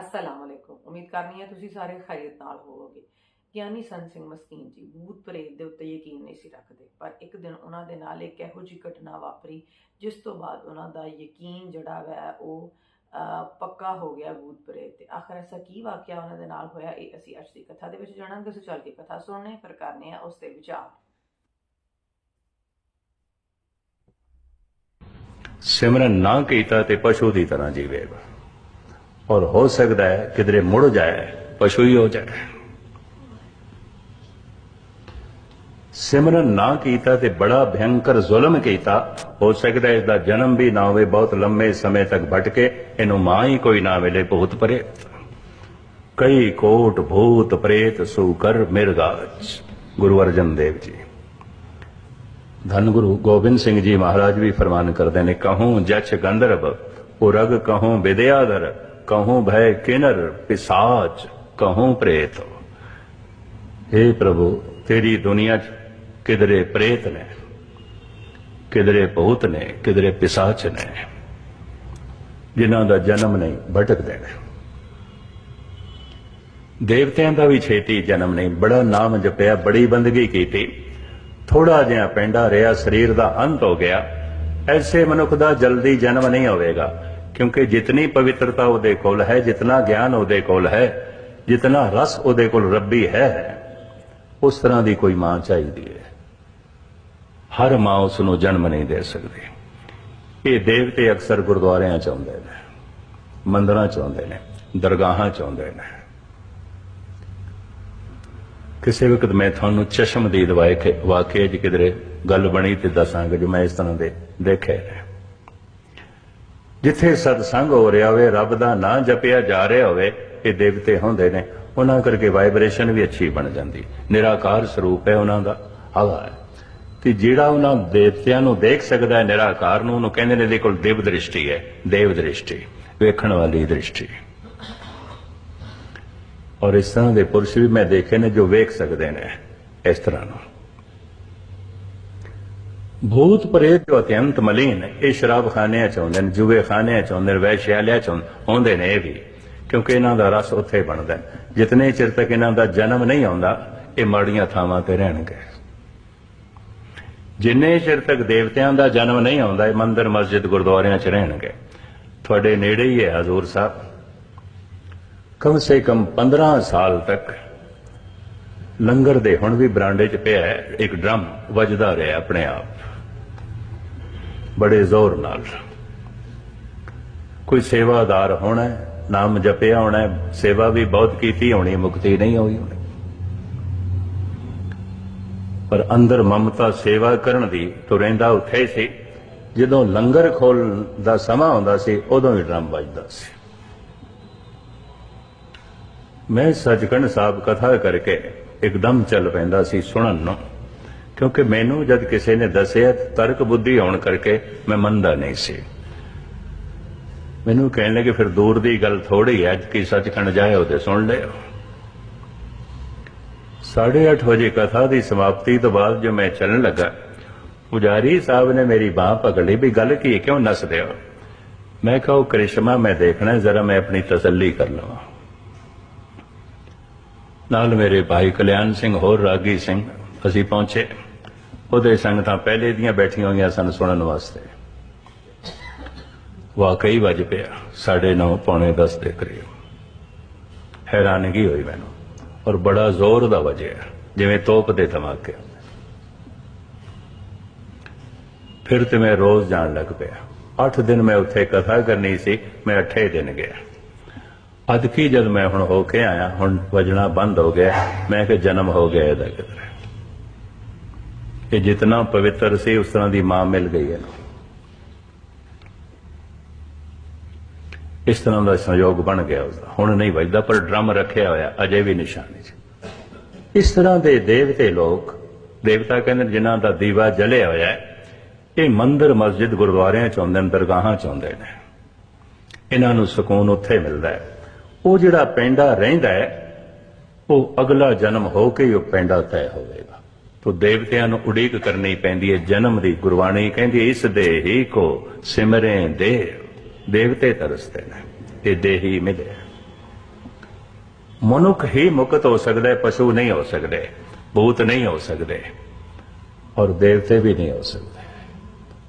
ਅਸਲਾਮ ਅਲੈਕੁਮ ਉਮੀਦ ਕਰਨੀ ਹੈ ਤੁਸੀਂ ਸਾਰੇ ਖੈਰੀਅਤ ਨਾਲ ਹੋਵੋਗੇ। ਗਿਆਨੀ ਸੰਤ ਸਿੰਘ ਮਸਕੀਨ ਜੀ ਭੂਤ ਪ੍ਰੇਤ ਦੇ ਉੱਤੇ ਯਕੀਨ ਨਹੀਂ ਸੀ ਰੱਖਦੇ, ਪਰ ਇੱਕ ਦਿਨ ਉਹਨਾਂ ਦੇ ਨਾਲ ਇੱਕ ਇਹੋ ਜਿਹੀ ਘਟਨਾ ਵਾਪਰੀ, ਜਿਸ ਤੋਂ ਬਾਅਦ ਉਹਨਾਂ ਦਾ ਯਕੀਨ ਜਿਹੜਾ ਵੈ, ਉਹ ਪੱਕਾ ਹੋ ਗਿਆ ਭੂਤ ਪ੍ਰੇਤ ਤੇ। ਆਖਰ ਐਸਾ ਕੀ ਵਾਕਿਆ ਉਹਨਾਂ ਦੇ ਨਾਲ ਹੋਇਆ, ਇਹ ਅਸੀਂ ਅੱਜ ਦੀ ਕਥਾ ਦੇ ਵਿੱਚ ਜਾਣਾਂਗੇ ਸੋ ਚੱਲ ਕੇ ਕਥਾ ਸੁਣਨੇ, ਫਿਰ ਕਰਨੇ ਆ ਉਸ ਤੇ ਵਿਚਾਰ। ਸਿਮਰਨ ਨਾ ਕੀਤਾ ਤੇ ਪਸ਼ੂ ਦੀ ਤਰ੍ਹਾਂ ਜੀਵੇਗਾ। ਔਰ ਹੋ ਸਕਦਾ ਹੈ ਕਿਧਰੇ ਮੁੜ ਜਾਏ, ਪਸ਼ੂ ਹੀ ਹੋ ਜਾਏ। ਸਿਮਰਨ ਨਾ ਕੀਤਾ ਤੇ ਬੜਾ ਭਿਆਨਕ ਜ਼ੁਲਮ ਕੀਤਾ, ਹੋ ਸਕਦਾ ਇਸ ਦਾ ਜਨਮ ਵੀ ਨਾ ਹੋਵੇ, ਬਹੁਤ ਲੰਮੇ ਸਮੇਂ ਤੱਕ ਭਟਕੇ, ਇਹਨੂੰ ਮਾਂ ਹੀ ਕੋਈ ਨਾ ਮਿਲੇ, ਭੂਤ ਪ੍ਰੇਤ। ਕਈ ਕੋਟ ਭੂਤ ਪ੍ਰੇਤ ਸੂ ਕਰ ਮਿਰਗਾਜ, ਗੁਰੂ ਅਰਜਨ ਦੇਵ ਜੀ। ਧੰਨ ਗੁਰੂ ਗੋਬਿੰਦ ਸਿੰਘ ਜੀ ਮਹਾਰਾਜ ਵੀ ਫਰਮਾਨ ਕਰਦੇ ਨੇ, ਕਹੂੰ ਜਛ ਗੰਧਰਵ, ਉਰਗ ਕਹੂੰ ਵਿਦਿਆਦਰ ਕਹੂੰ ਭੈ ਕਿਨਰ ਪਿਸਾਚ ਕਹੂੰ ਪ੍ਰੇਤ हे ਪ੍ਰਭੂ ਤੇਰੀ ਦੁਨੀਆ 'ਚ ਕਿਧਰੇ ਪ੍ਰੇਤ ਨੇ ਕਿਧਰੇ ਭੂਤ ਨੇ ਕਿਧਰੇ ਪਿਸਾਚ ਨੇ ਜਿਨ੍ਹਾਂ ਦਾ ਜਨਮ ਨਹੀਂ ਭਟਕਦੇ ਨੇ ਦੇਵਤਿਆਂ ਦਾ ਵੀ ਛੇਤੀ ਜਨਮ ਨਹੀਂ ਬੜਾ ਨਾਮ ਜਪਿਆ ਬੜੀ ਬੰਦਗੀ ਕੀਤੀ ਥੋੜਾ ਜਿਹਾ ਪੈਂਡਾ ਰਿਹਾ ਸਰੀਰ ਦਾ ਅੰਤ ਹੋ ਗਿਆ ਐਸੇ ਮਨੁੱਖ ਦਾ ਜਲਦੀ ਜਨਮ ਨਹੀਂ ਹੋਵੇਗਾ ਕਿਉਂਕਿ ਜਿਤਨੀ ਪਵਿੱਤਰਤਾ ਉਹਦੇ ਕੋਲ ਹੈ, ਜਿਤਨਾ ਗਿਆਨ ਉਹਦੇ ਕੋਲ ਹੈ, ਜਿਤਨਾ ਰਸ ਉਹਦੇ ਕੋਲ ਰੱਬੀ ਹੈ, ਉਸ ਤਰ੍ਹਾਂ ਦੀ ਕੋਈ ਮਾਂ ਚਾਹੀਦੀ ਹੈ। ਹਰ ਮਾਂ ਉਸ ਨੂੰ ਜਨਮ ਨਹੀਂ ਦੇ ਸਕਦੀ। ਇਹ ਦੇਵਤੇ ਅਕਸਰ ਗੁਰਦੁਆਰਿਆਂ ਚ ਆਉਂਦੇ ਨੇ, ਮੰਦਰਾਂ ਚ ਆਉਂਦੇ ਨੇ, ਦਰਗਾਹਾਂ ਚ ਆਉਂਦੇ ਨੇ। ਕਿਸੇ ਵਕਤ ਮੈਂ ਤੁਹਾਨੂੰ ਚਸ਼ਮ ਚਸ਼ਮਦੀਦ ਵਾਕਿਏ ਵਾਕਿਏ ਚ ਕਿਧਰੇ ਗੱਲ ਬਣੀ ਤੇ ਦੱਸਾਂਗਾ ਜੋ ਮੈਂ ਇਸ ਤਰ੍ਹਾਂ ਦੇ ਦੇਖੇ ਨੇ। ਜਿੱਥੇ ਸਤਸੰਗ ਹੋ ਰਿਹਾ ਹੋਵੇ, ਰੱਬ ਦਾ ਨਾਂ ਜਪਿਆ ਜਾ ਰਿਹਾ ਹੋਵੇ, ਇਹ ਦੇਵਤੇ ਹੁੰਦੇ ਨੇ, ਉਹਨਾਂ ਕਰਕੇ ਵਾਈਬ੍ਰੇਸ਼ਨ ਵੀ ਅੱਛੀ ਬਣ ਜਾਂਦੀ। ਨਿਰਾਕਾਰ ਸਰੂਪ ਹੈ ਉਹਨਾਂ ਦਾ। ਹਵਾ ਹੈ। ਤੇ ਜਿਹੜਾ ਉਹਨਾਂ ਦੇਵਤਿਆਂ ਨੂੰ ਦੇਖ ਸਕਦਾ ਹੈ ਨਿਰਾਕਾਰ ਨੂੰ, ਉਹਨੂੰ ਕਹਿੰਦੇ ਨੇ ਇਹਦੇ ਕੋਲ ਦੇਵ ਦ੍ਰਿਸ਼ਟੀ ਹੈ, ਦੇਵ ਦ੍ਰਿਸ਼ਟੀ, ਵੇਖਣ ਵਾਲੀ ਦ੍ਰਿਸ਼ਟੀ। ਔਰ ਇਸ ਤਰ੍ਹਾਂ ਦੇ ਪੁਰਸ਼ ਵੀ ਮੈਂ ਦੇਖੇ ਨੇ ਜੋ ਵੇਖ ਸਕਦੇ ਨੇ ਇਸ ਤਰ੍ਹਾਂ ਨੂੰ ਭੂਤ ਪ੍ਰੇਤ ਜੋ ਅਤਿਅੰਤ ਮਲੀਨ, ਇਹ ਸ਼ਰਾਬ ਖਾਨਿਆਂ ਚ ਆਉਂਦੇ ਨੇ, ਜੂਏ ਖਾਨਿਆਂ ਚ ਹੁੰਦੇ ਨੇ ਵੈਸ਼ਿਆਲਿਆਂ ਚ ਹੁੰਦੇ ਨੇ ਇਹ ਵੀ। ਕਿਉਂਕਿ ਇਹਨਾਂ ਦਾ ਰਸ ਉੱਥੇ ਬਣਦਾ ਜਿਤਨੇ ਚਿਰ ਤੱਕ ਇਹਨਾਂ ਦਾ ਜਨਮ ਨਹੀਂ ਆਉਂਦਾ, ਇਹ ਮਾੜੀਆਂ ਥਾਵਾਂ ਤੇ ਰਹਿਣਗੇ। ਜਿੰਨੇ ਚਿਰ ਤੱਕ ਦੇਵਤਿਆਂ ਦਾ ਜਨਮ ਨਹੀਂ ਆਉਂਦਾ, ਇਹ ਮੰਦਿਰ, ਮਸਜਿਦ, ਗੁਰਦੁਆਰਿਆਂ ਚ ਰਹਿਣਗੇ। ਤੁਹਾਡੇ ਨੇੜੇ ਹੀ ਹੈ ਹਜ਼ੂਰ ਸਾਹਿਬ। ਕਮ ਸੇ ਕਮ 15 ਸਾਲ ਤੱਕ ਲੰਗਰ ਦੇ ਹੁਣ ਵੀ ਬਰਾਂਡੇ 'ਚ ਪਿਆ ਇੱਕ ਡਰਮ ਵੱਜਦਾ ਰਿਹਾ ਆਪਣੇ ਆਪ। ਬੜੇ ਜ਼ੋਰ ਨਾਲ। ਕੋਈ ਸੇਵਾਦਾਰ ਹੋਣਾ ਨਾਮ ਜਪਿਆ ਹੋਣਾ ਸੇਵਾ ਵੀ ਬਹੁਤ ਕੀਤੀ ਹੋਣੀ ਮੁਕਤੀ ਨਹੀਂ ਹੋਈ ਹੋਣੀ। ਪਰ ਅੰਦਰ ਮਮਤਾ ਸੇਵਾ ਕਰਨ ਦੀ ਤੁਰੇਂਦਾ ਉੱਥੇ ਸੀ, ਜਦੋਂ ਲੰਗਰ ਖੋਲਣ ਦਾ ਸਮਾਂ ਹੁੰਦਾ ਸੀ, ਉਦੋਂ ਹੀ ਡਰਮ ਵੱਜਦਾ ਸੀ। ਮੈਂ ਸੱਚਖੰਡ ਸਾਹਿਬ ਕਥਾ ਕਰਕੇ ਇੱਕਦਮ ਚੱਲ ਪੈਂਦਾ ਸੀ ਸੁਣਨ ਨੂੰ। ਕਿਉਂਕਿ ਮੈਨੂੰ ਜਦ ਕਿਸੇ ਨੇ ਦੱਸਿਆ, ਤਰਕ ਬੁੱਧੀ ਹੋਣ ਕਰਕੇ ਮੈਂ ਮੰਨਦਾ ਨਹੀਂ ਸੀ। ਮੈਨੂੰ ਕਹਿਣ ਲੱਗੇ, ਫਿਰ ਦੂਰ ਦੀ ਗੱਲ ਥੋੜੀ ਹੈ, ਅੱਜ ਕੀ ਸੱਚਖੰਡ ਜਾਇਓ ਉਹਦੇ, ਸੁਣ ਲਿਓ। 8:30 ਵਜੇ ਕਥਾ ਦੀ ਸਮਾਪਤੀ ਤੋਂ ਬਾਅਦ ਜੋ ਮੈਂ ਚੱਲਣ ਲੱਗਾ, ਪੁਜਾਰੀ ਸਾਹਿਬ ਨੇ ਮੇਰੀ ਬਾਹ ਪਕੜ ਲਈ ਵੀ ਗੱਲ ਕੀ ਹੈ, ਕਿਉਂ ਨੱਸਦੇ ਹੋ? ਮੈਂ ਕਿਹਾ, ਉਹ ਕ੍ਰਿਸ਼ਮਾ ਮੈਂ ਦੇਖਣਾ, ਜ਼ਰਾ ਮੈਂ ਆਪਣੀ ਤਸੱਲੀ ਕਰ ਲਵਾਂ। ਨਾਲ ਮੇਰੇ ਭਾਈ ਕਲਿਆਣ ਸਿੰਘ, ਹੋਰ ਰਾਗੀ ਸਿੰਘ, ਅਸੀਂ ਪਹੁੰਚੇ। ਉਹਦੇ ਸੰਗਤਾਂ ਪਹਿਲੇ ਦੀਆਂ ਬੈਠੀਆਂ ਹੋਈਆਂ ਸਨ ਸੁਣਨ ਵਾਸਤੇ। ਵਾਕਈ ਵੱਜ ਪਿਆ 9:30 ਪੌਣੇ 10 ਦੇ ਕਰੀਬ। ਹੈਰਾਨਗੀ ਹੋਈ ਮੈਨੂੰ, ਔਰ ਬੜਾ ਜ਼ੋਰ ਦਾ ਵਜਿਆ, ਜਿਵੇਂ ਤੋਪ ਦੇ ਧਮਾਕੇ। ਫਿਰ ਤੇ ਮੈਂ ਰੋਜ਼ ਜਾਣ ਲੱਗ ਪਿਆ। 8 ਦਿਨ ਮੈਂ ਉੱਥੇ ਕਥਾ ਕਰਨੀ ਸੀ, ਮੈਂ 8 ਦਿਨ ਗਿਆ। ਅੱਜ ਕੀ ਜਦ ਮੈਂ ਹੁਣ ਹੋ ਕੇ ਆਇਆ, ਹੁਣ ਵਜਣਾ ਬੰਦ ਹੋ ਗਿਆ, ਮੈਂ ਕਿ ਜਨਮ ਹੋ ਗਿਆ ਇਹਦਾ ਕਿਧਰੇ। ਇਹ ਜਿਤਨਾ ਪਵਿੱਤਰ ਸੀ, ਉਸ ਤਰ੍ਹਾਂ ਦੀ ਮਾਂ ਮਿਲ ਗਈ ਇਹਨੂੰ ਇਸ ਤਰ੍ਹਾਂ ਦਾ ਸੰਯੋਗ ਬਣ ਗਿਆ ਉਸਦਾ। ਹੁਣ ਨਹੀਂ ਵੱਜਦਾ, ਪਰ ਡਰਮ ਰੱਖਿਆ ਹੋਇਆ, ਅਜੇ ਵੀ ਨਿਸ਼ਾਨੀ 'ਚ ਇਸ ਤਰ੍ਹਾਂ ਦੇ ਦੇਵਤੇ ਲੋਕ, ਦੇਵਤਾ ਕਹਿੰਦੇ ਨੇ, ਜਿਨ੍ਹਾਂ ਦਾ ਦੀਵਾ ਜਲਿਆ ਹੋਇਆ ਇਹ ਮੰਦਰ ਮਸਜਿਦ ਗੁਰਦੁਆਰਿਆਂ ਚ ਆਉਂਦੇ ਨੇ, ਦਰਗਾਹਾਂ ਚ ਆਉਂਦੇ ਨੇ। ਇਹਨਾਂ ਨੂੰ ਸਕੂਨ ਉੱਥੇ ਮਿਲਦਾ ਹੈ। ਉਹ ਜਿਹੜਾ ਪੈਂਡਾ ਰਹਿੰਦਾ ਹੈ, ਉਹ ਅਗਲਾ ਜਨਮ ਹੋ ਕੇ ਉਹ ਪੈਂਡਾ ਤੈ ਹੋਵੇਗਾ। ਤੋ ਦੇਵਤਿਆਂ ਨੂੰ ਉਡੀਕ ਕਰਨੀ ਪੈਂਦੀ ਹੈ ਜਨਮ ਦੀ ਗੁਰਬਾਣੀ ਕਹਿੰਦੀ ਇਸ ਦੇ ਹੀ ਕੋ ਸਿਮਰੇ ਦੇਵ ਦੇਵਤੇ ਤਰਸਦੇ ਨੇ, ਤੇ ਦੇਹੀ ਮਿਲੇ। ਮਨੁੱਖ ਹੀ ਮੁਕਤ ਹੋ ਸਕਦਾ ਹੈ ਪਸ਼ੂ ਨਹੀਂ ਹੋ ਸਕਦੇ, ਭੂਤ ਨਹੀਂ ਹੋ ਸਕਦੇ, ਔਰ ਦੇਵਤੇ ਵੀ ਨਹੀਂ ਹੋ ਸਕਦੇ।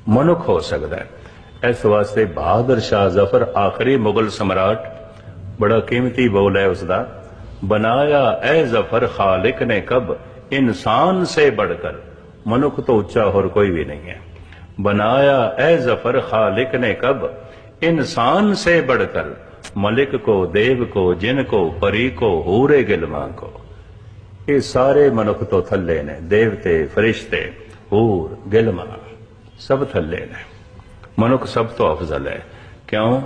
ਮਨੁੱਖ ਹੋ ਸਕਦਾ ਹੈ ਇਸ ਵਾਸਤੇ ਬਹਾਦਰ ਸ਼ਾਹ ਜ਼ਫਰ ਆਖਰੀ ਮੁਗਲ ਸਮਰਾਟ, ਬੜਾ ਕੀਮਤੀ ਬੋਲ ਹੈ ਉਸ ਦਾ ਬਣਾਇਆ ਐ ਜ਼ਫਰ ਖਾਲਿਕ ਨੇ ਕਬ ਇਨਸਾਨ ਸੇ बढ़कर ਮਨੁੱਖ ਤੋਂ ਉੱਚਾ ਹੋਰ ਕੋਈ ਵੀ ਨਹੀਂ ਹੈ बनाया ऐ जफर खालिक ने कब इंसान से बढ़कर मलिक को देव को जिन को परी को हूरे गिलमा को ਇਹ ਸਾਰੇ ਮਨੁੱਖ ਤੋਂ ਥੱਲੇ ਨੇ ਦੇਵਤੇ ਫਰਿਸ਼ਤੇ ਹੂਰ ਗਿਲਮਾ ਸਭ ਥੱਲੇ ਨੇ ਮਨੁੱਖ ਸਭ ਤੋਂ ਅਫਜ਼ਲ ਹੈ ਕਿਉਂ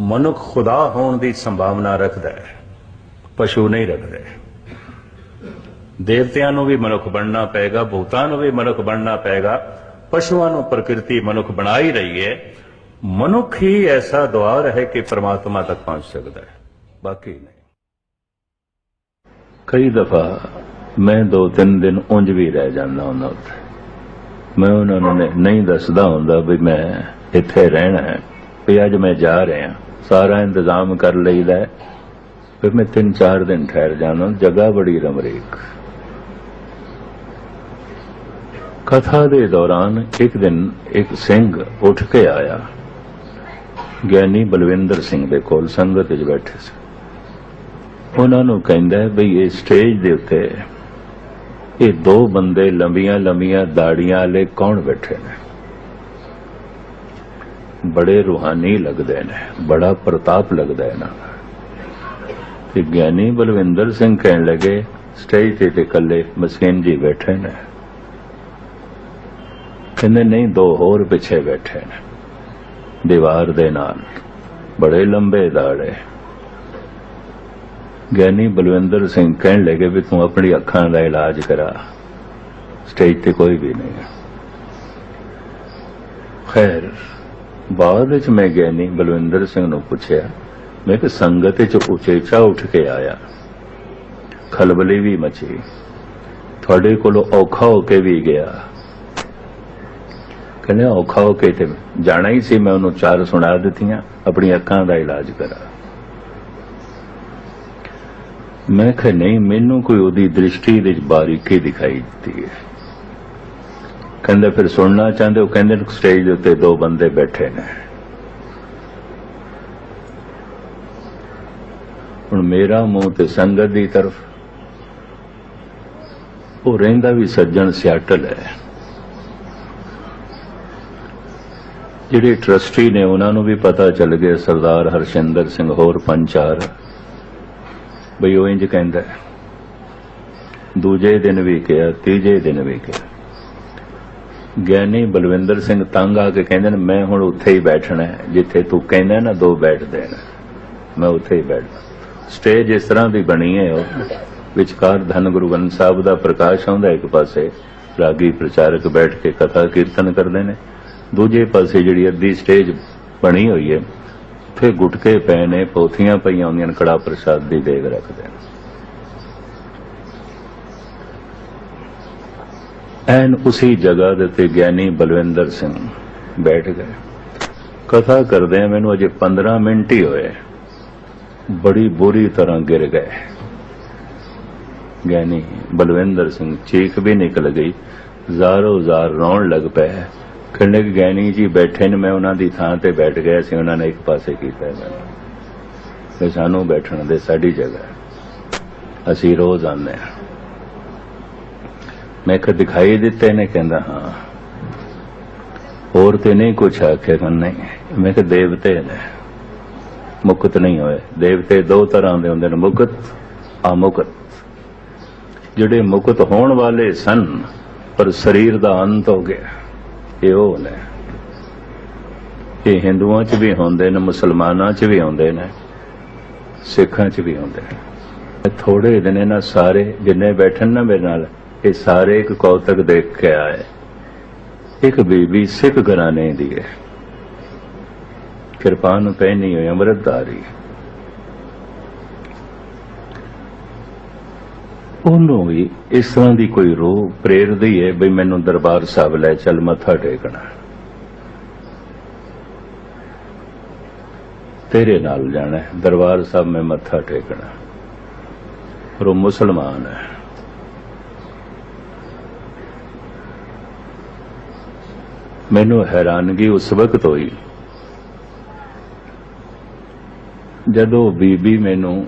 ਮਨੁੱਖ ਖੁਦਾ ਹੋਣ ਦੀ ਸੰਭਾਵਨਾ ਰੱਖਦਾ ਹੈ ਪਸ਼ੂ ਨਹੀਂ ਰੱਖਦੇ ਦੇਵਤਿਆਂ ਨੂੰ ਵੀ ਮਨੁੱਖ ਬਣਨਾ ਪਏਗਾ, ਭੂਤਾਂ ਨੂੰ ਵੀ ਮਨੁੱਖ ਬਣਨਾ ਪਏਗਾ, ਪਸ਼ੂਆਂ ਨੂੰ ਪ੍ਰਕਿਰਤੀ ਮਨੁੱਖ ਬਣਾ ਹੀ ਰਹੀ ਹੈ, ਮਨੁੱਖ ਹੀ ਐਸਾ ਦੁਆਰ ਹੈ ਕਿ ਪ੍ਰਮਾਤਮਾ ਤੱਕ ਪਹੁੰਚ ਸਕਦਾ ਹੈ। ਬਾਕੀ ਨਹੀਂ। ਕਈ ਦਫਾ ਮੈਂ ਦੋ ਤਿੰਨ ਦਿਨ ਉਂਝ ਵੀ ਰਹਿ ਜਾਂਦਾ ਹੁੰਦਾ ਉੱਥੇ। ਮੈਂ ਉਹਨਾਂ ਨੂੰ ਨਹੀਂ- ਨਹੀਂ ਦੱਸਦਾ ਹੁੰਦਾ ਵੀ ਮੈਂ ਇੱਥੇ ਰਹਿਣਾ ਹੈ, ਵੀ ਅੱਜ ਮੈਂ ਜਾ ਰਿਹਾ ਸਾਰਾ ਇੰਤਜ਼ਾਮ ਕਰ ਲਈਦਾ ਫਿਰ ਮੈਂ ਤਿੰਨ ਚਾਰ ਦਿਨ ਠਹਿਰ ਜਾਣਾ ਜਗ੍ਹਾ ਬੜੀ ਰਮਰੀਕ। ਕਥਾ ਦੇ ਦੌਰਾਨ ਇੱਕ ਦਿਨ ਇੱਕ ਸਿੰਘ ਉੱਠ ਕੇ ਆਇਆ। ਗਿਆਨੀ ਬਲਵਿੰਦਰ ਸਿੰਘ ਦੇ ਕੋਲ ਸੰਗਤ ਵਿੱਚ ਬੈਠੇ ਸੀ। ਉਹਨਾਂ ਨੂੰ ਕਹਿੰਦਾ ਬਈ ਇਹ ਸਟੇਜ ਦੇ ਉੱਤੇ ਇਹ ਦੋ ਬੰਦੇ ਲੰਬੀਆਂ ਲੰਬੀਆਂ ਦਾੜੀਆਂ ਵਾਲੇ ਕੌਣ ਬੈਠੇ ਨੇ? ਬੜੇ ਰੂਹਾਨੀ ਲੱਗਦੇ ਨੇ, ਬੜਾ ਪ੍ਰਤਾਪ ਲੱਗਦਾ ਹੈ ਨਾ ਤੇ ਗਿਆਨੀ ਬਲਵਿੰਦਰ ਸਿੰਘ ਕਹਿਣ ਲੱਗੇ, ਸਟੇਜ ਤੇ ਤੇ ਇਕੱਲੇ ਮਸਕੀਨ ਜੀ ਬੈਠੇ ਨੇ। ਕਹਿੰਦੇ ਨਹੀਂ, ਦੋ ਹੋਰ ਪਿੱਛੇ ਬੈਠੇ ਨੇ। ਦੀਵਾਰ ਦੇ ਨਾਲ ਬੜੇ ਲੰਬੇ ਦਾੜੇ। ਗਿਆਨੀ ਬਲਵਿੰਦਰ ਸਿੰਘ ਕਹਿਣ ਲੱਗੇ ਵੀ ਤੂੰ ਆਪਣੀ ਅੱਖਾਂ ਦਾ ਇਲਾਜ ਕਰਾ। ਸਟੇਜ ਤੇ ਕੋਈ ਵੀ ਨਹੀਂ ਖੈਰ, ਬਾਅਦ ਵਿੱਚ ਮੈਂ ਗਿਆਨੀ ਬਲਵਿੰਦਰ ਸਿੰਘ ਨੂੰ ਪੁੱਛਿਆ, ਮੈਂ ਕਿ ਸੰਗਤ ਵਿੱਚ ਉਚੇਚਾ ਉੱਠ ਕੇ ਆਇਆ। ਖਲਬਲੀ ਵੀ ਮਚੀ। ਤੁਹਾਡੇ ਕੋਲੋਂ ਔਖਾ ਹੋ ਕੇ ਵੀ ਗਿਆ। ਕਹਿੰਦੇ ਔਖਾ ਹੋ ਕੇ ਤੇ ਜਾਣਾ ਹੀ ਸੀ, ਮੈਂ ਉਹਨੂੰ ਚਾਰ ਸੁਣਾ ਦਿੱਤੀਆਂ, ਆਪਣੀ ਅੱਖਾਂ ਦਾ ਇਲਾਜ ਕਰਾ। ਮੈਂ ਕਿਹਾ, ਨਹੀਂ, ਮੈਨੂੰ ਕੋਈ ਉਹਦੀ ਦ੍ਰਿਸ਼ਟੀ ਦੇ ਬਾਰੀਕੀ ਦਿਖਾਈ ਦਿੱਤੀ ਹੈ। ਕਹਿੰਦੇ, ਫਿਰ ਸੁਣਨਾ ਚਾਹੁੰਦੇ ਉਹ ਕਹਿੰਦੇ, ਸਟੇਜ ਦੇ ਉੱਤੇ ਦੋ ਬੰਦੇ ਬੈਠੇ ਨੇ। ਹੁਣ ਮੇਰਾ ਮੂੰਹ ਤੇ ਸੰਗਤ ਦੀ ਤਰਫ, ਉਹ ਰਹਿੰਦਾ ਵੀ ਸੱਜਣ ਸਿਆਟਲ ਹੈ। ਜਿਹੜੇ ਟਰਸਟੀ ਨੇ, ਉਹਨਾਂ ਨੂੰ ਵੀ ਪਤਾ ਚੱਲ ਗਿਆ, ਸਰਦਾਰ ਹਰਸ਼ਿੰਦਰ ਸਿੰਘ, ਹੋਰ ਪੰਜ ਚਾਰ। ਬਈ ਉਹ ਇੰਜ ਕਹਿੰਦਾ ਦੂਜੇ ਦਿਨ ਵੀ ਕਿਹਾ, ਤੀਜੇ ਦਿਨ ਵੀ ਕਿਹਾ। ਗਿਆਨੀ ਬਲਵਿੰਦਰ ਸਿੰਘ ਤੰਗ ਆ ਕੇ ਕਹਿੰਦੇ ਨੇ, ਮੈਂ ਹੁਣ ਉੱਥੇ ਹੀ ਬੈਠਣਾ ਹੈ। ਜਿੱਥੇ ਤੂੰ ਕਹਿੰਦਾ ਨਾ, ਦੋ ਬੈਠਦੇ ਨੇ ਮੈਂ ਉੱਥੇ ਹੀ ਬੈਠਦਾ। ਸਟੇਜ ਇਸ ਤਰ੍ਹਾਂ ਦੀ ਬਣੀ ਹੈ ਉਹ। ਵਿਚਕਾਰ ਧੰਨ ਗੁਰੂ ਗ੍ਰੰਥ ਸਾਹਿਬ ਦਾ ਪ੍ਰਕਾਸ਼ ਆਉਂਦਾ ਇੱਕ ਪਾਸੇ। ਰਾਗੀ ਪ੍ਰਚਾਰਕ ਬੈਠ ਕੇ ਕਥਾ ਕੀਰਤਨ ਕਰਦੇ ਨੇ। ਦੂਜੇ ਪਾਸੇ ਜਿਹੜੀ ਅੱਧੀ ਸਟੇਜ ਬਣੀ ਹੋਈ ਹੈ, ਉੱਥੇ ਗੁਟਕੇ ਪਏ ਨੇ, ਪੋਥੀਆਂ ਪਈਆਂ ਹੁੰਦੀਆਂ ਨੇ, ਕੜਾ ਪ੍ਰਸ਼ਾਦ ਦੀ ਦੇਗ ਰੱਖਦੇ ਨੇ। ਐਨ ਉਸੇ ਜਗ੍ਹਾ ਦੇ ਤੇ ਗਿਆਨੀ ਬਲਵਿੰਦਰ ਸਿੰਘ ਬੈਠ ਗਏ। ਕਥਾ ਕਰਦੇ ਆ, ਮੈਨੂੰ ਅਜੇ 15 ਮਿੰਟ ਹੀ ਹੋਏ ਬੜੀ ਬੁਰੀ ਤਰ੍ਹਾਂ ਗਿਰ ਗਏ। ਗਿਆਨੀ ਬਲਵਿੰਦਰ ਸਿੰਘ ਚੀਖ ਵੀ ਨਿਕਲ ਗਈ। ਜ਼ਾਰੋ ਜ਼ਾਰ ਰੋਣ ਲੱਗ ਪਏ। ਕਹਿੰਦੇ ਕਿ ਜੀ ਬੈਠੇ ਨੇ, ਮੈਂ ਉਹਨਾਂ ਦੀ ਥਾਂ ਤੇ ਬੈਠ ਗਿਆ ਸੀ, ਉਹਨਾਂ ਨੇ ਇੱਕ ਪਾਸੇ ਕੀਤਾ ਮੈਨੂੰ ਤੇ ਸਾਨੂੰ ਬੈਠਣ ਦੇ ਸਾਡੀ ਜਗ੍ਹਾ ਅਸੀਂ ਰੋਜ਼ ਆਉਂਦੇ ਹਾਂ। ਮੈਂ ਕਿ ਦਿਖਾਈ ਦਿੱਤੇ ਨੇ? ਕਹਿੰਦਾ, ਹਾਂ। ਹੋਰ ਤੇ ਨਹੀਂ ਕੁਛ ਆਖਿਆ ਕਿ ਨਹੀਂ। ਮੈਂ ਕਿ ਦੇਵਤੇ ਨੇ। ਮੁਕਤ ਨਹੀਂ ਹੋਏ। ਦੇਵਤੇ ਦੋ ਤਰ੍ਹਾਂ ਦੇ ਹੁੰਦੇ ਨੇ, ਮੁਕਤ, ਅਮੁਕਤ। ਜਿਹੜੇ ਮੁਕਤ ਹੋਣ ਵਾਲੇ ਸਨ, ਪਰ ਸਰੀਰ ਦਾ ਅੰਤ ਹੋ ਗਿਆ। ਇਹ ਉਹ ਨੇ? ਇਹ ਹਿੰਦੂਆਂ 'ਚ ਵੀ ਹੁੰਦੇ ਨੇ, ਮੁਸਲਮਾਨਾਂ 'ਚ ਵੀ ਹੁੰਦੇ ਨੇ, ਸਿੱਖਾਂ 'ਚ ਵੀ ਹੁੰਦੇ ਨੇ। ਥੋੜੇ ਦਿਨ ਇਹਨਾਂ ਸਾਰੇ ਜਿੰਨੇ ਬੈਠਣ ਨਾ ਮੇਰੇ ਨਾਲ, ਇਹ ਸਾਰੇ ਇੱਕ ਕੌਤਕ ਦੇਖ ਕੇ ਆਏ। ਇੱਕ ਬੀਬੀ ਸਿੱਖ ਘਰਾਣੇ ਦੀ ਹੈ। ਕਿਰਪਾਨ ਪਹਿਨੀ ਹੋਈ ਅੰਮ੍ਰਿਤਧਾਰੀ। ਉਹਨੂੰ ਵੀ ਇਸ ਤਰ੍ਹਾਂ ਦੀ ਕੋਈ ਰੋਹ ਪ੍ਰੇਰਦੀ ਹੈ ਬਈ ਮੈਨੂੰ ਦਰਬਾਰ ਸਾਹਿਬ ਲੈ ਚੱਲ ਮੱਥਾ ਟੇਕਣਾ। ਤੇਰੇ ਨਾਲ ਜਾਣਾ ਹੈ, ਦਰਬਾਰ ਸਾਹਿਬ ਮੈਂ ਮੱਥਾ ਟੇਕਣਾ। ਪਰ ਉਹ ਮੁਸਲਮਾਨ ਹੈ। ਮੈਨੂੰ ਹੈਰਾਨਗੀ ਉਸ ਵਕਤ ਹੋਈ ਜਦੋਂ ਬੀਬੀ ਮੈਨੂੰ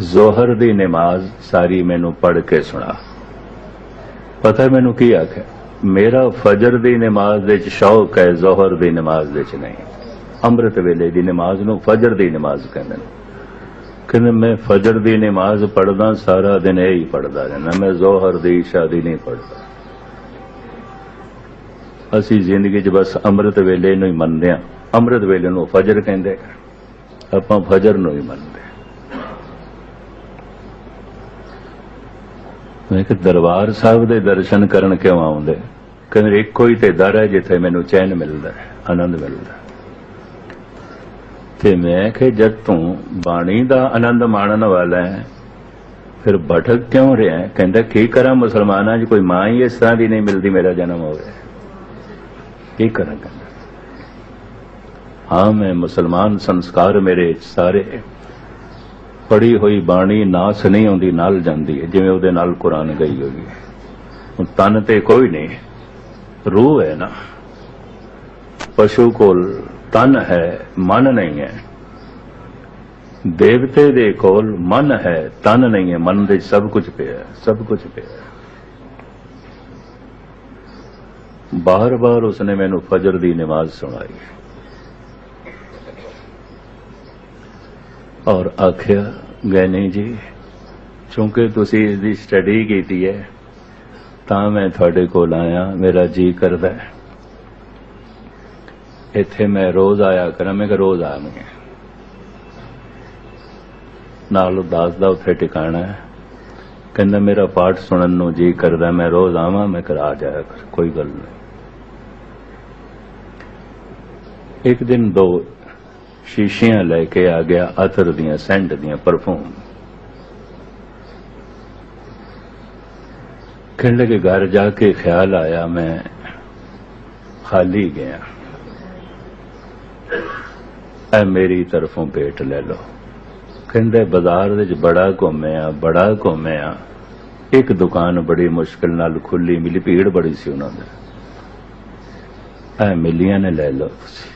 ਜ਼ੋਹਰ ਦੀ ਨਮਾਜ਼ ਸਾਰੀ ਮੈਨੂੰ ਪੜ੍ਹ ਕੇ ਸੁਣਾ। ਪਤਾ ਮੈਨੂੰ ਕੀ ਆਖਿਆ? ਮੇਰਾ ਫਜਰ ਦੀ ਨਮਾਜ਼ ਦੇ ਚ ਸ਼ੌਕ ਹੈ, ਜ਼ੋਹਰ ਦੀ ਨਮਾਜ਼ ਦੇ ਚ ਨਹੀਂ। ਅੰਮ੍ਰਿਤ ਵੇਲੇ ਦੀ ਨਮਾਜ਼ ਨੂੰ ਫਜਰ ਦੀ ਨਮਾਜ਼ ਕਹਿੰਦੇ ਨੇ। ਕਹਿੰਦੇ, ਮੈਂ ਫਜਰ ਦੀ ਨਮਾਜ਼ ਪੜਦਾ ਸਾਰਾ ਦਿਨ ਇਹ ਹੀ ਪੜਦਾ ਰਹਿਣਾ ਮੈਂ ਜ਼ੋਹਰ ਦੀ ਇਸ਼ਾ ਦੀ ਨਹੀਂ ਪੜਦਾ ਅਸੀਂ ਜ਼ਿੰਦਗੀ 'ਚ ਬਸ ਅੰਮ੍ਰਿਤ ਵੇਲੇ ਨੂੰ ਹੀ ਮੰਨਦੇ ਆ ਅੰਮ੍ਰਿਤ ਵੇਲੇ ਨੂੰ ਫਜਰ ਕਹਿੰਦੇ ਆਪਾਂ ਫਜਰ ਨੂੰ ਹੀ ਮੰਨਦੇ ਮੈਂ ਕਿ ਦਰਬਾਰ ਸਾਹਿਬ ਦੇ ਦਰਸ਼ਨ ਕਰਨ ਕਿਉਂ ਆਉਂਦੇ? ਕਹਿੰਦੇ, ਇੱਕੋ ਹੀ ਤੇ ਦਰ ਹੈ ਜਿੱਥੇ ਮੈਨੂੰ ਚੈਨ ਮਿਲਦਾ ਹੈ, ਆਨੰਦ ਮਿਲਦਾ ਤੇ ਮੈਂ ਕਿ ਜਦ ਤੂੰ ਬਾਣੀ ਦਾ ਆਨੰਦ ਮਾਣਨ ਵਾਲਾ ਹੈ, ਫਿਰ ਭਟਕ ਕਿਉਂ ਰਿਹਾ? ਕਹਿੰਦਾ, ਕੀ ਕਰਾਂ ਮੁਸਲਮਾਨਾਂ 'ਚ? ਕੋਈ ਮਾਂ ਹੀ ਇਸ ਤਰ੍ਹਾਂ ਦੀ ਨਹੀਂ ਮਿਲਦੀ, ਮੇਰਾ ਜਨਮ ਹੋਵੇ ਕੀ ਕਰਾਂ ਕਹਿੰਦਾ? ਹਾਂ, ਮੈਂ ਮੁਸਲਮਾਨ ਸੰਸਕਾਰ ਮੇਰੇ ਸਾਰੇ ਪੜੀ ਹੋਈ ਬਾਣੀ ਨਾਸ ਨਹੀਂ ਆਉਂਦੀ, ਨਾਲ ਜਾਂਦੀ ਹੈ, ਜਿਵੇਂ ਉਹਦੇ ਨਾਲ ਕੁਰਾਨ ਗਈ ਹੋਈ ਹੈ। ਹੁਣ ਤਨ ਤੇ ਕੋਈ ਨਹੀਂ, ਰੂਹ ਹੈ ਨਾ। ਪਸ਼ੂ ਕੋਲ ਤਨ ਹੈ, ਮਨ ਨਹੀਂ ਹੈ। ਦੇਵਤੇ ਦੇ ਕੋਲ ਮਨ ਹੈ, ਤਨ ਨਹੀਂ ਹੈ। ਮਨ ਦੇ ਸਭ ਕੁਝ ਪਿਆ, ਸਭ ਕੁਝ ਪਿਆ। ਬਾਰ-ਬਾਰ ਉਸਨੇ ਮੈਨੂੰ ਫਜਰ ਦੀ ਨਮਾਜ਼ ਸੁਣਾਈ। ਔਰ ਆਖਿਆ ਗੈਨੀ ਜੀ। ਕਿਉਂਕਿ ਤੁਸੀਂ ਇਸ ਦੀ ਸਟੱਡੀ ਕੀਤੀ ਹੈ, ਤਾਂ ਮੈਂ ਤੁਹਾਡੇ ਕੋਲ ਆਇਆ, ਮੇਰਾ ਜੀ ਕਰਦਾ ਹੈ। ਇੱਥੇ ਮੈਂ ਰੋਜ਼ ਆਇਆ ਕਰਾਂ, ਮੈਂ ਕਿ ਰੋਜ਼ ਆਵਾਂਗੇ। ਨਾਲ ਉਦਾਸ ਦਾ ਉੱਥੇ ਟਿਕਾਣਾ ਹੈ। ਕਹਿੰਦਾ, ਮੇਰਾ ਪਾਠ ਸੁਣਨ ਨੂੰ ਜੀ ਕਰਦਾ, ਮੈਂ ਰੋਜ਼ ਆਵਾਂ, ਮੈਂ ਕਰਾ ਜਾਇਆ ਕਰ, ਕੋਈ ਗੱਲ ਨਹੀਂ। ਇੱਕ ਦਿਨ ਦੋ ਸ਼ੀਸ਼ੀਆਂ ਲੈ ਕੇ ਆ ਗਿਆ ਅਤਰ ਦੀਆਂ, ਸੈਂਟ ਦੀਆਂ ਪਰਫਿਊਮ। ਕਹਿਣ ਲੱਗੇ, ਘਰ ਜਾ ਕੇ ਖਿਆਲ ਆਇਆ, ਮੈਂ ਖਾਲੀ ਗਿਆ। ਐ ਮੇਰੀ ਤਰਫੋਂ ਭੇਟ ਲੈ ਲਓ। ਕਹਿੰਦੇ, ਬਾਜ਼ਾਰ ਵਿੱਚ ਬੜਾ ਘੁੰਮਿਆ ਬੜਾ ਘੁੰਮਿਆ। ਇੱਕ ਦੁਕਾਨ ਬੜੀ ਮੁਸ਼ਕਲ ਨਾਲ ਖੁੱਲੀ ਮਿਲੀ, ਭੀੜ ਬੜੀ ਸੀ ਉਹਨਾਂ ਦੇ। ਐ ਮਿਲੀਆਂ ਨੇ ਲੈ ਲਓ ਤੁਸੀਂ।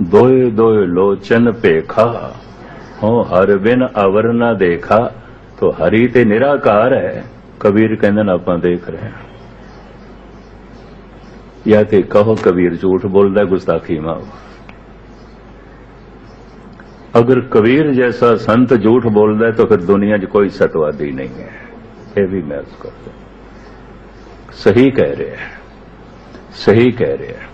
ਦੋਏ ਦੋਏ ਲੋਚਨ ਭੇਖਾ ਹੋ ਹਰ ਬਿਨ ਅਵਰ ਨਾ ਦੇਖਾ, ਤੋ ਹਰੀ ਤੇ ਨਿਰਾਕਾਰ ਹੈ, ਕਬੀਰ ਕਹਿੰਦੇ ਨੇ ਆਪਾਂ ਦੇਖ ਰਹੇ ਹਾਂ। ਜਾਂ ਤੇ ਕਹੋ ਕਬੀਰ ਝੂਠ ਬੋਲਦਾ ਗੁਸਤਾਖੀ ਮਾਓ ਅਗਰ ਕਬੀਰ ਜੈਸਾ ਸੰਤ ਝੂਠ ਬੋਲਦਾ ਤਾਂ ਫਿਰ ਦੁਨੀਆ 'ਚ ਕੋਈ ਸਤਵਾਦੀ ਨਹੀਂ ਹੈ। ਇਹ ਵੀ ਮੈਂ ਕਰਦਾ ਸਹੀ ਕਹਿ ਰਿਹਾ ਸਹੀ ਕਹਿ ਰਿਹਾ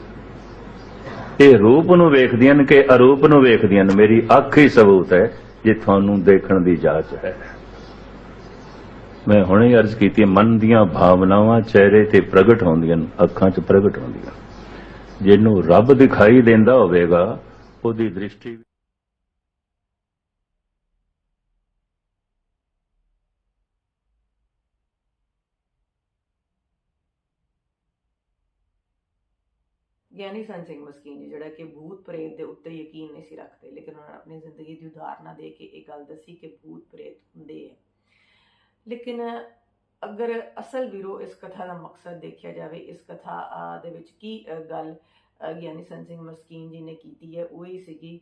ਇਹ ਰੂਪ ਨੂੰ ਵੇਖਦੀਆਂ ਨੇ ਕਿ ਅਰੂਪ ਨੂੰ ਵੇਖਦੀਆਂ ਨੇ। ਮੇਰੀ ਅੱਖ ਹੀ ਸਬੂਤ ਹੈ ਜੇ ਤੁਹਾਨੂੰ ਦੇਖਣ ਦੀ ਜਾਚ ਹੈ। ਮੈਂ ਹੁਣੇ ਅਰਜ਼ ਕੀਤੀ, ਮਨ ਦੀਆਂ ਭਾਵਨਾਵਾਂ ਚਿਹਰੇ ਤੇ ਪ੍ਰਗਟ ਹੁੰਦੀਆਂ ਨੇ, ਅੱਖਾਂ 'ਚ ਪ੍ਰਗਟ ਹੁੰਦੀਆਂ ਜਿਹਨੂੰ ਰੱਬ ਦਿਖਾਈ ਦਿੰਦਾ ਹੋਵੇਗਾ, ਉਹਦੀ ਦ੍ਰਿਸ਼ਟੀ ਗਿਆਨੀ ਸੰਤ ਸਿੰਘ ਮਸਕੀਨ ਜੀ, ਜਿਹੜਾ ਕਿ ਭੂਤ ਪ੍ਰੇਤ ਦੇ ਉੱਤੇ ਯਕੀਨ ਨਹੀਂ ਸੀ ਰੱਖਦੇ, ਲੇਕਿਨ ਉਹਨਾਂ ਨੇ ਆਪਣੀ ਜ਼ਿੰਦਗੀ ਦੀ ਉਦਾਹਰਨਾਂ ਦੇ ਕੇ ਇਹ ਗੱਲ ਦੱਸੀ ਕਿ ਭੂਤ ਪ੍ਰੇਤ ਹੁੰਦੇ ਹੈ ਲੇਕਿਨ ਅਗਰ ਅਸਲ ਵੀਰੋ ਇਸ ਕਥਾ ਦਾ ਮਕਸਦ ਦੇਖਿਆ ਜਾਵੇ, ਇਸ ਕਥਾ ਦੇ ਵਿੱਚ ਕੀ ਗੱਲ ਗਿਆਨੀ ਸੰਤ ਸਿੰਘ ਮਸਕੀਨ ਜੀ ਨੇ ਕੀਤੀ ਹੈ, ਉਹ ਹੀ ਸੀਗੀ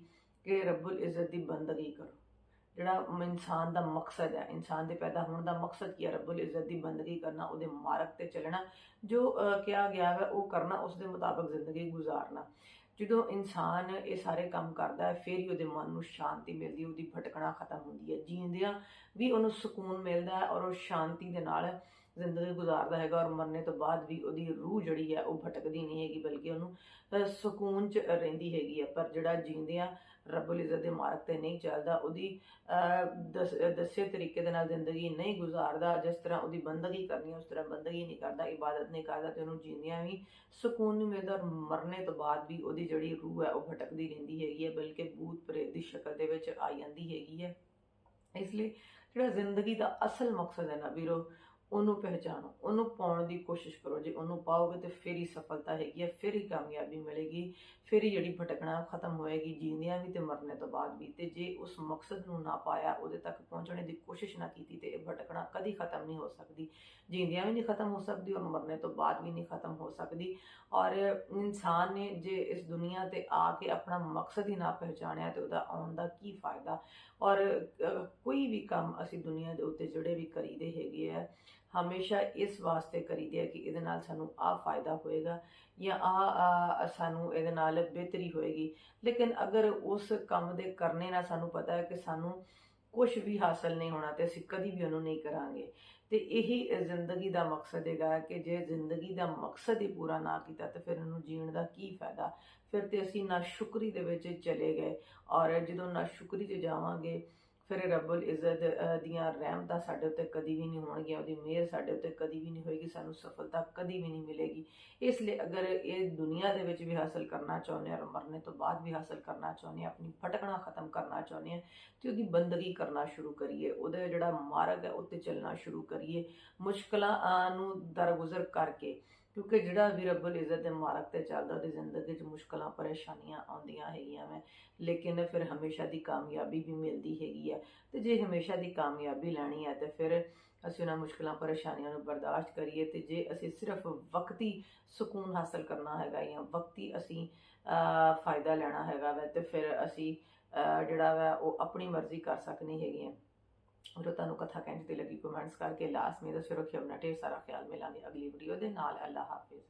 ਕਿ ਰੱਬੁਲ ਇੱਜ਼ਤ ਦੀ ਬੰਦਗੀ ਕਰੋ। ਜਿਹੜਾ ਇਨਸਾਨ ਦਾ ਮਕਸਦ ਹੈ, ਇਨਸਾਨ ਦੇ ਪੈਦਾ ਹੋਣ ਦਾ ਮਕਸਦ ਕੀ ਹੈ? ਰੱਬੁਲ ਇੱਜ਼ਤ ਦੀ ਬੰਦਗੀ ਕਰਨਾ, ਉਹਦੇ ਮਾਰਗ ਤੇ ਚੱਲਣਾ, ਜੋ ਕਿਹਾ ਗਿਆ ਹੈ ਉਹ ਕਰਨਾ, ਉਸ ਦੇ ਮੁਤਾਬਕ ਜ਼ਿੰਦਗੀ ਗੁਜ਼ਾਰਨਾ। ਜਦੋਂ ਇਨਸਾਨ ਇਹ ਸਾਰੇ ਕੰਮ ਕਰਦਾ ਹੈ, ਫਿਰ ਹੀ ਉਹਦੇ ਮਨ ਨੂੰ ਸ਼ਾਂਤੀ ਮਿਲਦੀ, ਉਹਦੀ ਭਟਕਣਾ ਖਤਮ ਹੁੰਦੀ ਹੈ। ਜੀਂਦਿਆਂ ਵੀ ਉਹਨੂੰ ਸਕੂਨ ਮਿਲਦਾ ਹੈ ਔਰ ਉਹ ਸ਼ਾਂਤੀ ਦੇ ਨਾਲ ਜ਼ਿੰਦਗੀ ਗੁਜ਼ਾਰਦਾ ਹੈਗਾ ਔਰ ਮਰਨੇ ਤੋਂ ਬਾਅਦ ਵੀ ਉਹਦੀ ਰੂਹ ਜਿਹੜੀ ਹੈ, ਉਹ ਭਟਕਦੀ ਨਹੀਂ ਹੈਗੀ, ਬਲਕਿ ਉਹਨੂੰ ਸਕੂਨ 'ਚ ਰਹਿੰਦੀ ਹੈਗੀ ਹੈ। ਪਰ ਜਿਹੜਾ ਜੀਂਦਿਆਂ ਰੱਬੁਲ ਇੱਜ਼ਤ ਦੇ ਮਾਰਗ ਤੇ ਨਹੀਂ ਚੱਲਦਾ, ਉਹਦੀ ਦੱਸੇ ਤਰੀਕੇ ਦੇ ਨਾਲ ਜ਼ਿੰਦਗੀ ਨਹੀਂ ਗੁਜ਼ਾਰਦਾ, ਜਿਸ ਤਰ੍ਹਾਂ ਉਹਦੀ ਬੰਦਗੀ ਕਰਨੀ, ਉਸ ਤਰ੍ਹਾਂ ਬੰਦਗੀ ਨਹੀਂ ਕਰਦਾ, ਇਬਾਦਤ ਨਹੀਂ ਕਰਦਾ ਤੇ ਉਹਨੂੰ ਜੀਂਦਿਆਂ ਵੀ ਸਕੂਨ ਨਹੀਂ ਮਿਲਦਾ ਔਰ ਮਰਨੇ ਤੋਂ ਬਾਅਦ ਵੀ ਉਹਦੀ ਜਿਹੜੀ ਰੂਹ ਹੈ ਉਹ ਭਟਕਦੀ ਰਹਿੰਦੀ ਹੈਗੀ ਹੈ, ਬਲਕਿ ਭੂਤ ਪ੍ਰੇਤ ਦੀ ਸ਼ਕਲ ਦੇ ਵਿੱਚ ਆ ਜਾਂਦੀ ਹੈਗੀ ਹੈ। ਇਸ ਲਈ ਜਿਹੜਾ ਜ਼ਿੰਦਗੀ ਦਾ ਅਸਲ ਮਕਸਦ ਹੈ ਨਾ ਵੀਰੋ ਉਹਨੂੰ ਪਹਿਚਾਨੋ ਉਹਨੂੰ ਪਾਉਣ ਦੀ ਕੋਸ਼ਿਸ਼ ਕਰੋ, ਜੇ ਉਹਨੂੰ ਪਾਓਗੇ ਤੇ ਫਿਰ ਹੀ ਸਫਲਤਾ ਹੈਗੀ ਹੈ ਫਿਰ ਹੀ ਕਾਮਯਾਬੀ ਮਿਲੇਗੀ, ਫਿਰ ਹੀ ਜਿਹੜੀ ਭਟਕਣਾ ਖਤਮ ਹੋਏਗੀ, ਜੀਂਦਿਆਂ ਵੀ ਤੇ ਮਰਨੇ ਤੋਂ ਬਾਅਦ ਵੀ, ਤੇ ਜੇ ਉਸ ਮਕਸਦ ਨੂੰ ਨਾ ਪਾਇਆ, ਉਹਦੇ ਤੱਕ ਪਹੁੰਚਣੇ ਦੀ ਕੋਸ਼ਿਸ਼ ਨਾ ਕੀਤੀ ਤੇ ਇਹ ਭਟਕਣਾ ਕਦੀ ਖਤਮ ਨਹੀਂ ਹੋ ਸਕਦੀ। ਜੀਂਦਿਆਂ ਵੀ ਨਹੀਂ ਖਤਮ ਹੋ ਸਕਦੀ ਔਰ ਮਰਨੇ ਤੋਂ ਬਾਅਦ ਵੀ ਨਹੀਂ ਖਤਮ ਹੋ ਸਕਦੀ। ਔਰ ਇਨਸਾਨ ਨੇ ਜੇ ਇਸ ਦੁਨੀਆ ਤੇ ਆ ਕੇ ਆਪਣਾ ਮਕਸਦ ਹੀ ਨਾ ਪਹਿਚਾਣਿਆ ਤੇ ਉਹਦਾ ਆਉਣ ਦਾ ਕੀ ਫਾਇਦਾ? ਔਰ ਕੋਈ ਵੀ ਕੰਮ ਅਸੀਂ ਦੁਨੀਆ ਦੇ ਉੱਤੇ ਜਿਹੜੇ ਵੀ ਕਰੀਦੇ ਹੈਗੇ ਆ ਹਮੇਸ਼ਾ ਇਸ ਵਾਸਤੇ ਕਰੀਦੇ ਆ ਕਿ ਇਹਦੇ ਨਾਲ ਸਾਨੂੰ ਆਹ ਫਾਇਦਾ ਹੋਏਗਾ ਜਾਂ ਆ ਸਾਨੂੰ ਇਹਦੇ ਨਾਲ ਬਿਹਤਰੀ ਹੋਏਗੀ। ਲੇਕਿਨ ਅਗਰ ਉਸ ਕੰਮ ਦੇ ਕਰਨੇ ਨਾਲ ਸਾਨੂੰ ਪਤਾ ਹੈ ਕਿ ਸਾਨੂੰ ਕੁਝ ਵੀ ਹਾਸਲ ਨਹੀਂ ਹੋਣਾ ਤੇ ਅਸੀਂ ਕਦੀ ਵੀ ਉਹਨੂੰ ਨਹੀਂ ਕਰਾਂਗੇ। ਤੇ ਇਹੀ ਜ਼ਿੰਦਗੀ ਦਾ ਮਕਸਦ ਹੈਗਾ ਕਿ ਜੇ ਜ਼ਿੰਦਗੀ ਦਾ ਮਕਸਦ ਹੀ ਪੂਰਾ ਨਾ ਕੀਤਾ ਤਾਂ ਫਿਰ ਉਹਨੂੰ ਜੀਣ ਦਾ ਕੀ ਫਾਇਦਾ? ਫਿਰ ਤੇ ਅਸੀਂ ਨਾ ਸ਼ੁਕਰੀ ਦੇ ਵਿੱਚ ਚਲੇ ਗਏ ਔਰ ਜਦੋਂ ਨਾ ਸ਼ੁਕਰੀ 'ਚ ਜਾਵਾਂਗੇ ਫਿਰ ਰੱਬੁਲ ਇੱਜ਼ਤ ਅਹ, ਦੀਆਂ ਰਹਿਮਤਾਂ ਸਾਡੇ ਉੱਤੇ ਕਦੀ ਵੀ ਨਹੀਂ ਹੋਣਗੀਆਂ ਉਹਦੀ ਮਿਹਰ ਸਾਡੇ ਉੱਤੇ ਕਦੀ ਵੀ ਨਹੀਂ ਹੋਏਗੀ ਸਾਨੂੰ ਸਫਲਤਾ ਕਦੀ ਵੀ ਨਹੀਂ ਮਿਲੇਗੀ। ਇਸ ਲਈ ਅਗਰ ਇਹ ਦੁਨੀਆ ਦੇ ਵਿੱਚ ਵੀ ਹਾਸਲ ਕਰਨਾ ਚਾਹੁੰਦੇ ਹਾਂ ਮਰਨੇ ਤੋਂ ਬਾਅਦ ਵੀ ਹਾਸਲ ਕਰਨਾ ਚਾਹੁੰਦੇ ਹਾਂ ਆਪਣੀ ਭਟਕਣਾ ਖਤਮ ਕਰਨਾ ਚਾਹੁੰਦੇ ਹਾਂ ਤੇ ਉਹਦੀ ਬੰਦਗੀ ਕਰਨਾ ਸ਼ੁਰੂ ਕਰੀਏ ਉਹਦਾ ਜਿਹੜਾ ਮਾਰਗ ਹੈ ਉੱਤੇ ਚੱਲਣਾ ਸ਼ੁਰੂ ਕਰੀਏ ਮੁਸ਼ਕਲਾਂ ਨੂੰ ਦਰਗੁਜ਼ਰ ਕਰਕੇ। ਕਿਉਂਕਿ ਜਿਹੜਾ ਵੀ ਰੱਬਲ ਇੱਜ਼ਤ ਦੇ ਮਾਰਗ ਤੇ ਚੱਲਦਾ ਉਹਦੀ ਜ਼ਿੰਦਗੀ 'ਚ ਮੁਸ਼ਕਲਾਂ, ਪਰੇਸ਼ਾਨੀਆਂ ਆਉਂਦੀਆਂ ਹੈਗੀਆਂ ਵੇ, ਲੇਕਿਨ ਫਿਰ ਹਮੇਸ਼ਾ ਦੀ ਕਾਮਯਾਬੀ ਵੀ ਮਿਲਦੀ ਹੈਗੀ ਹੈ ਤੇ ਜੇ ਹਮੇਸ਼ਾ ਦੀ ਕਾਮਯਾਬੀ ਲੈਣੀ ਹੈ ਤੇ ਫਿਰ ਅਸੀਂ ਉਹਨਾਂ ਮੁਸ਼ਕਲਾਂ, ਪਰੇਸ਼ਾਨੀਆਂ ਨੂੰ ਬਰਦਾਸ਼ਤ ਕਰੀਏ, ਤੇ ਜੇ ਅਸੀਂ ਸਿਰਫ ਵਕਤੀ ਸਕੂਨ ਹਾਸਲ ਕਰਨਾ ਹੈਗਾ ਜਾਂ ਵਕਤੀ ਅਸੀਂ ਫਾਇਦਾ ਲੈਣਾ ਹੈਗਾ ਵੈ, ਤੇ ਫਿਰ ਅਸੀਂ ਜਿਹੜਾ ਵਾ, ਉਹ ਆਪਣੀ ਮਰਜ਼ੀ ਕਰ ਸਕਣੀ ਹੈਗੀ ਹੈ ਔਰ ਤੁਹਾਨੂੰ ਕਥਾ ਕਹਿੰਦੀ ਤੇ ਲੱਗੀ, ਕਮੈਂਟਸ ਕਰਕੇ, ਲਾਸਟ ਮੇ ਦੱਸੋ ਰੱਖਿਓ ਆਪਣਾ ਢੇਰ ਸਾਰਾ ਖਿਆਲ ਮਿਲਾਂਗੇ ਅਗਲੀ ਵੀਡੀਓ ਦੇ ਨਾਲ। ਅੱਲਾ ਹਾਫਿਜ਼।